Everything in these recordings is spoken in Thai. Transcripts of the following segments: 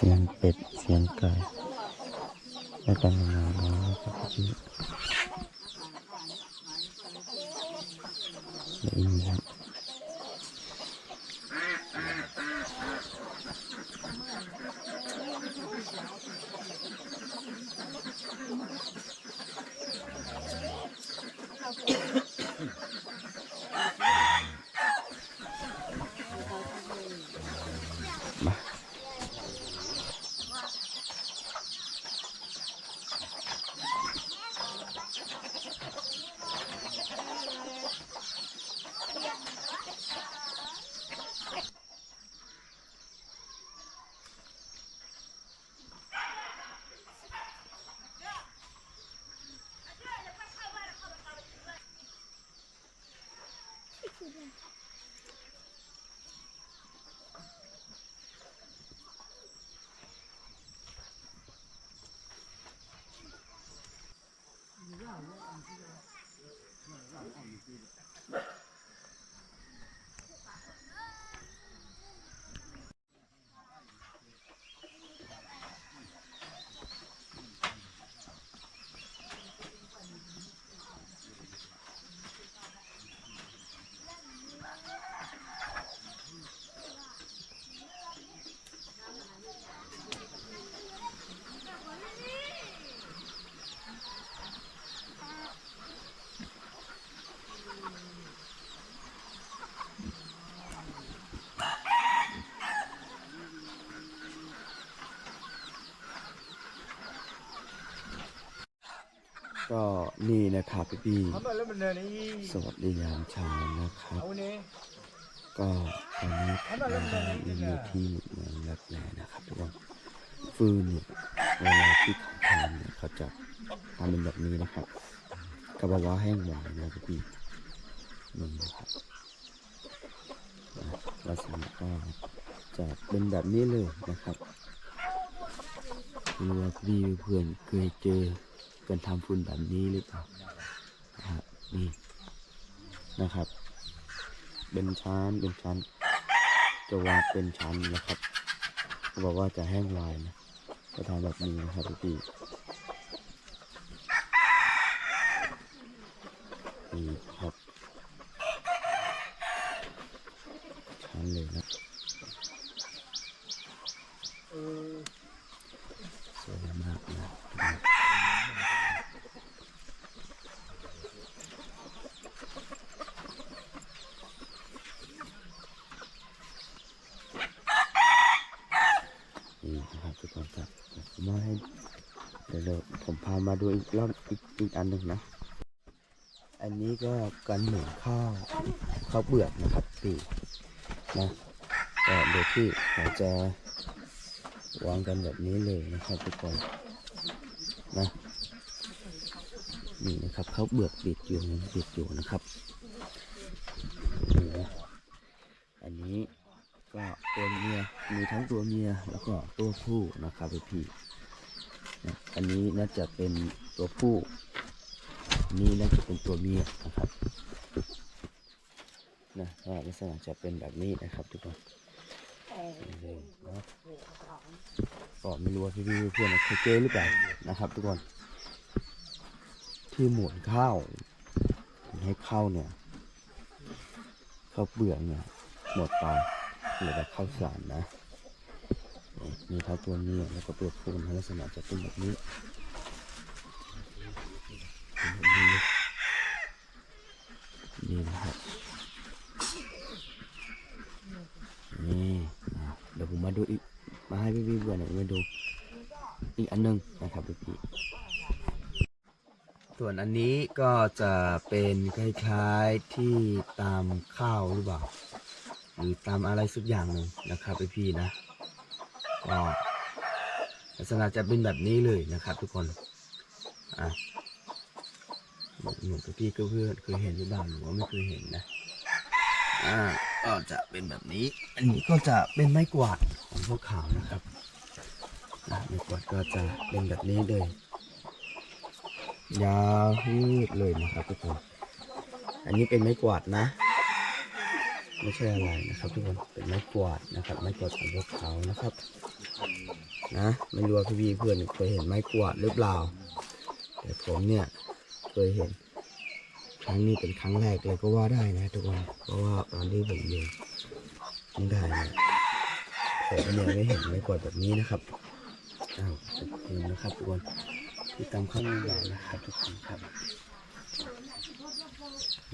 เสียงเป็ด เสียงไก่แล้วกันงานน้อยครับพี่ได้ยินครับ ก็นี่นะครับพี่พี่ Apa lu benda ni? สวัสดียามเช้านะครับ Tahu ni. ก็ตอนนี้เราได้อยู่ที่เมืองลับแลนะครับทุกคนฟืนเนี่ยเวลาที่เขาทำเนี่ยเขาจะทำเป็นแบบนี้นะครับกระบอกว่าแห้งหวานนะพี่นี่นะครับนะลักษณะก็จะเป็นแบบนี้เลยนะครับไม่รู้ว่าพี่เพื่อนเคยเจอ กันทำฟืนแบบนี้หรือเปล่านะครับนี่นะครับ เป็นชั้นเป็นชั้น จะวางเป็นชั้นนะครับเขาบอกว่าจะแห้งไวายนะจะทำแบบนี้นะครับพี่ๆนี่ครับชั้นเลยนะ Eh, สวยมากนะนี่นะครับทุกคนครับเดี๋ยวผมมาให้เดี๋ยวเราผมพามา ดูอีกรอบอีกอีกอันหนึ่งนะ อันนี้ก็กันหมุนข้าวข้าวเปลือกนะครับปีนะก็โดยที่เราจะวางกันแบบนี้เลยนะครับทุกคนนะนี่นะครับข้าวเปลือกบิดอยู่บิดอยู่นะครับนี่นะอันนี้ก็ตัวเมียมีทั้งตัวเมียแล้วก็ตัวผู้นะครับพี่ อันนี้น่าจะเป็นตัวผู้นี่น่าจะเป็นตัวเมียนะครับนะก็ลักษณะจะเป็นแบบนี้นะครับทุกคนนี่เลยเนาะก็ไม่รู้ว่าพี่ๆเพื่อนๆเคยเจอหรือเปล่านะครับทุกคน ที่หมุนข้าวให้ข้าวเนี่ยข้าวเปลือกเนี่ยหมดไปเหลือแต่ข้าวสารนะ นี่มีทั้งตัวเมียแล้วก็ตัวผู้นลักษณะจะเป็นแบบนี้นี่นะครับนี่อะเดี๋ยวผมมาดูอีกมาให้พี่ๆเพื่อนหน่อยมาดูอีกอันหนึงนะครับพี่ส่วนอันนี้ก็จะเป็นคล้ายๆที่ตามข้าวหรือเปล่าหรือตามอะไรสักอย่างหนึ่งนะครับพี่ๆนะ ก็ลักษณะจะเป็นแบบนี้เลยนะครับ ทุกคนอะหนูกับพี่ก็เพื่อนเคยเห็นหรือเปล่าหรือว่าไม่เคยเห็นนะอ่าก็จะเป็นแบบนี้ อันนี้ก็จะเป็นไม้กวาดของพวกขาวนะครับไม้กวาดก็จะเป็นแบบนี้เลยยาวฮืดเลยนะครับทุกคนอันนี้เป็นไม้กวาดนะ ไม่ใช่อะไรนะครับทุกคนเป็นไม้กวาดนะครับ ไม้กวาดของพวกเขานะครับ นะไม่รู้ว่าพี่เพื่อนเคยเห็นไม้กวาดหรือเปล่า แต่ผมเนี่ยเคยเห็น ครั้งนี้เป็นครั้งแรกเลยก็ว่าได้นะทุกคนเพราะว่าตอนที่ผมอยู่ข้างใต้นี่ยผมเนี่ยไม่เห็นไม้กวาดแบบนี้นะครับอ้าวขอบคุณนะครับทุกคนที่ตามข้างใหญ่นะครับทุกคนครับ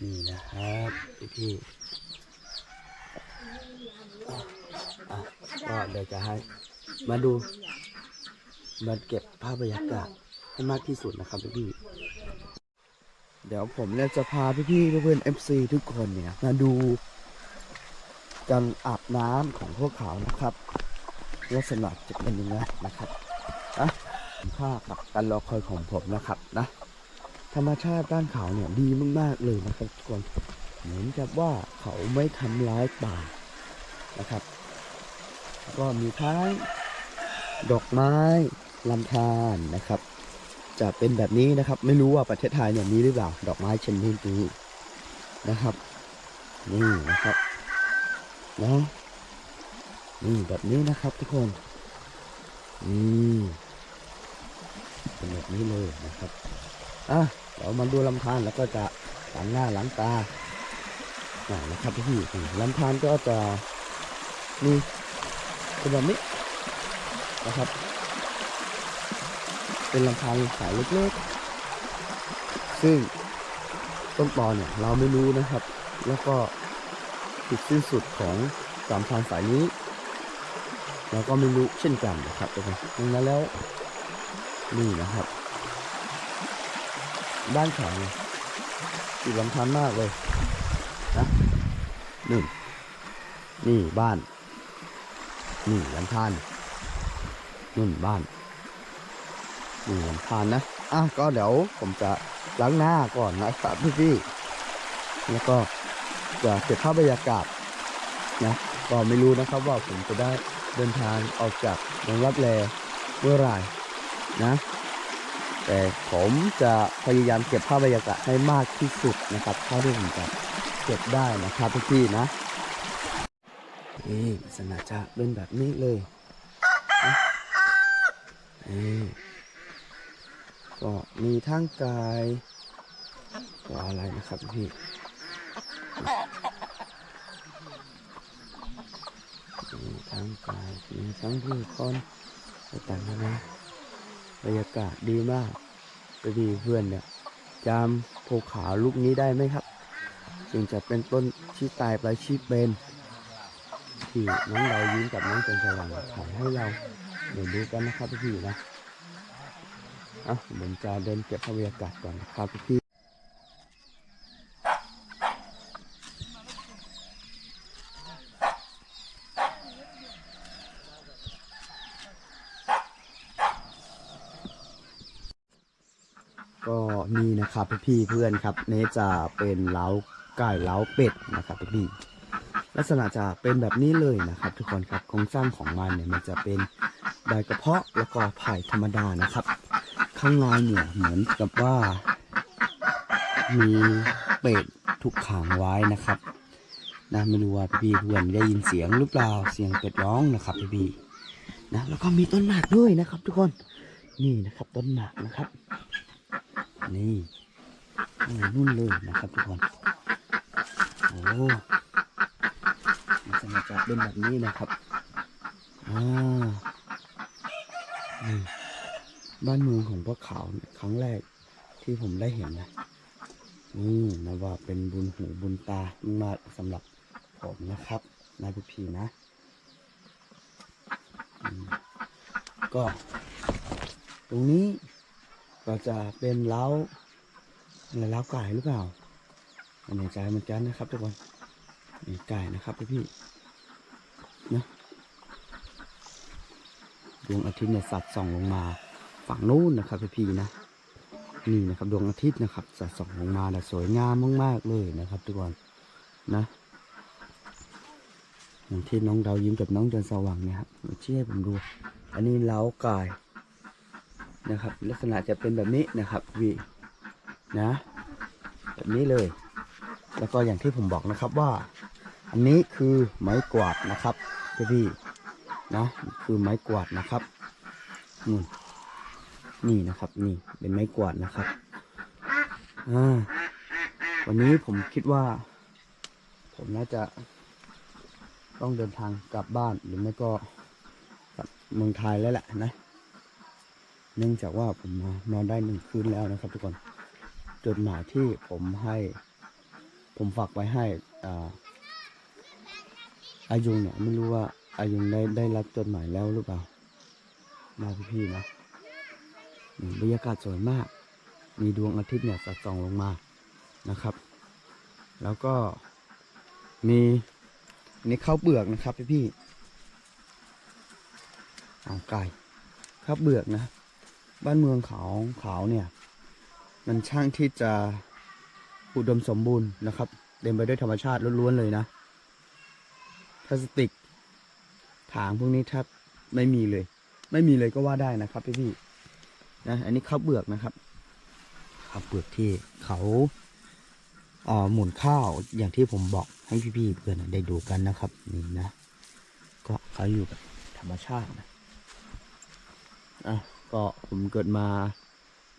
นี่นะครับพี่ ก็เดี๋ยวจะให้มาดูมาเก็บภาพบรรยากาศให้มากที่สุดนะครับพี่เดี๋ยวผมเนี่ยจะพาพี่ๆเพื่อนๆ FC ทุกคนเนี่ยมาดูการอาบน้ำของพวกเขานะครับลักษณะจะเป็นยังไงนะครับอะค่ากับการรอคอยของผมนะครับนะธรรมชาติด้านเขาเนี่ยดีมากๆเลยนะครับทุกคนเหมือนกับว่าเขาไม่ทำร้ายป่า นะครับ ก็มีทั้งดอกไม้ลำธารนะครับ จะเป็นแบบนี้นะครับ ไม่รู้ว่าประเทศไทยเนี่ยมีหรือเปล่า ดอกไม้ชนิดนี้นะครับนี่นะครับนะนี่แบบนี้นะครับทุกคนนี่เป็นแบบนี้เลยนะครับอะเดี๋ยวมาดูลำธารแล้วก็จะล้างหน้าล้างตาอ่านะครับพี่ลำธารก็จะ นี่เป็นแบบนี้นะครับ เป็นลำธารสายเล็กๆ ซึ่งต้นตอเนี่ยเราไม่รู้นะครับ แล้วก็จุดสิ้นสุดของลำธารสายนี้เราก็ไม่รู้เช่นกันนะครับทุกคนดังนั้นแล้วนี่นะครับบ้านเขานี่ยติดลำธารมากเลยนะหนี่งนี่บ้าน นี่ลำธารนู่นบ้านนี่ลำธารนะอะก็เดี๋ยวผมจะล้างหน้าก่อนนะครับพี่ๆแล้วก็จะเก็บภาพบรรยากาศนะก็ไม่รู้นะครับว่าผมจะได้เดินทางออกจากเมืองรับแลเมื่อไหร่นะ แต่ผมจะพยายามเก็บภาพบรรยากาศให้มากที่สุดนะครับเท่าที่ผมจะเก็บได้นะครับพี่ๆนะ นี่ลักษณะจะเป็นแบบนี้เลยนี่ก็มีทั้งกายก็อะไรนะครับพี่มีทั้งกายมีทั้งผู้คนต่างๆนนาบรรยากาศดีมากไปดีเพื่อนเนี่ยจำภูเขาลูกนี้ได้ไหมครับซึ่งจะเป็นต้นที่ตายไปชีพเป็น ที่น้องเรายิ้มกับน้องจันสว่างถ่ายให้เราเดี๋ยวดูกันนะครับพี่นะอะผมจะเดินเก็บภาพบรรยากาศก่อนนะครับพี่ก็นี่นะครับพี่เพื่อนครับนี่จะเป็นเล้าไก่เล้าเป็ดนะครับพี่ ลักษณะจะเป็นแบบนี้เลยนะครับ ทุกคนครับโครงสร้างของมันเนี่ยมันจะเป็นใบกระเพาะแล้วก็ไผ่ธรรมดานะครับ ข้างในเนี่ยเหมือนกับว่า มีเป็ดถูกขังไว้นะครับนะไม่รู้ว่าพี่เพื่อนได้ยินเสียงหรือเปล่าเสียงเป็ดร้องนะครับพี่นะแล้วก็มีต้นหมากด้วยนะครับ ทุกคนนี่นะครับต้นหมากนะครับ นี่นี่นุ่นเลยนะครับทุกคนโอ้ ลักษณะจะเป็นแบบนี้นะครับอ่าบ้านเมืองของพวกเขาครั้งแรกที่ผมได้เห็นนะนี่นะว่าเป็นบุญหูบุญตามากสำหรับผมนะครับนายพี่พีนะ ก็ ตรงนี้ก็จะเป็นเล้าอะไรเล้าไก่หรือเปล่าไม่แน่ใจเหมือนกันนะครับทุกคน มีไก่นะครับพี่พี่นะดวงอาทิตย์เนี่ยสัดส่องลงมาฝั่งนู้นนะครับพี่พี่นะนี่นะครับดวงอาทิตย์นะครับสัดส่องลงมาแต่สวยงามมากๆเลยนะครับ ทุกคนนะอย่างที่น้องดาวยิ้มกับน้องจันสว่างเนี่ยครับมาชี้ให้ผมดู อันนี้เล้าไก่นะครับ ลักษณะจะเป็นแบบนี้นะครับวีนะ แบบนี้เลย แล้วก็อย่างที่ผมบอกนะครับว่า อันนี้คือไม้กวาดนะครับพี่พี่นะคือไม้กวาดนะครับนู่นนี่นะครับ นี่เป็นไม้กวาดนะครับวันนี้ผมคิดว่า ผมน่าจะต้องเดินทางกลับบ้านหรือไม่ก็กลับเมืองไทยแล้วแหละนะ เนื่องจากว่าผมมานอนได้หนึ่งคืนแล้วนะครับ ทุกคนจดหมายที่ผมให้ ผมฝากไว้ให้อ่า อายุงเนี่ยไม่รู้ว่าอายุงได้ได้รับจดหมายแล้วหรือเปล่ามาพี่ๆนะนี่บรรยากาศสวยมาก มีดวงอาทิตย์เนี่ยสอดส่องลงมานะครับ แล้วก็มีนนี้ข้าวเปลือกนะครับพี่พี่เอาไก่ข้าวเปลือกนะ บ้านเมืองเขาเขาเนี่ย มันช่างที่จะอุดมสมบูรณ์นะครับเต็มไปด้วยธรรมชาติล้วนๆเลยนะ พลาสติกถางพวกนี้แทบไม่มีเลย ไม่มีเลยก็ว่าได้นะครับพี่พี่นะอันนี้ข้าวเปลือกนะครับข้าวเปลือกที่เขาเอ่อหมุนข้าวอย่างที่ผมบอกให้พี่ๆเพื่อนได้ดูกันนะครับนี่นะ ก็เขาอยู่กับธรรมชาตินะอะก็ผมเกิดมา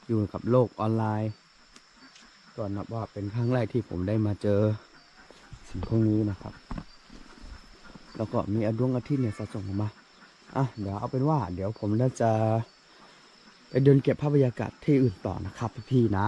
อยู่กับโลกออนไลน์ก็นับว่าเป็นครั้งแรกที่ผมได้มาเจอสิ่งพวกนี้นะครับ แล้วก็มีอดวงอาทิตย์เนี่ยสะสมมาอะเดี๋ยวเอาเป็นว่า เดี๋ยวผมน่าจะไปเดินเก็บภาพบรรยากาศที่อื่นต่อนะครับพี่ๆนะ